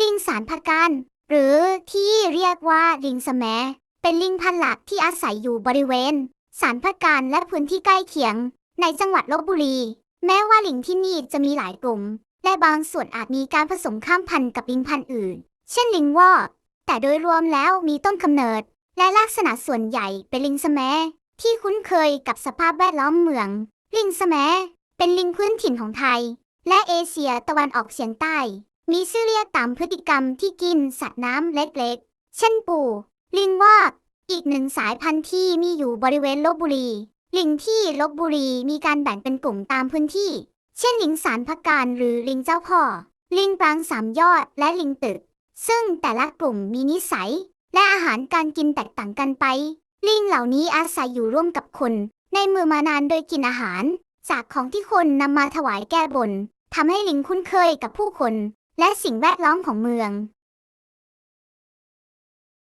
ลิงสารพการหรือที่เรียกว่าลิงสแมเป็นลิงพันหลักที่อาศัยอยู่บริเวณ สารพการและพื้นที่ใกล้เคียง ในจังหวัดลบบุรี แม้ว่าลิงที่นี่จะมีหลายกลุ่ม และบางส่วนอาจมีการผสมข้ามพันธุ์กับลิงพันธุ์อื่น เช่นลิงวอกแต่โดยรวมแล้วมีต้นกำเนิด และลักษณะส่วนใหญ่เป็นลิงสแมที่คุ้นเคยกับสภาพแวดล้อมเมือง ลิงสแมเป็นลิงพื้นถิ่นของไทย และเอเชียตะวันออกเฉียงใต้ มีชื่อเรียกตามพฤติกรรมที่กินสัตว์น้ำเล็กๆ เช่นปูลิงวอกอีกหนึ่งสายพันธุ์ที่มีอยู่บริเวณลบบุรี ลิงที่ลบบุรีมีการแบ่งเป็นกลุ่มตามพื้นที่ เช่นลิงสารพักการหรือลิงเจ้าพ่อ ลิงปรางสามยอดและลิงตึก ซึ่งแต่ละกลุ่มมีนิสัย และอาหารการกินแตกต่างกันไป ลิงเหล่านี้อาศัยอยู่ร่วมกับคน ในเมืองมานานโดยกินอาหาร จากของที่คนนำมาถวายแก้บนทำให้ลิงคุ้นเคยกับผู้คน และสิ่งแวดล้อมของเมือง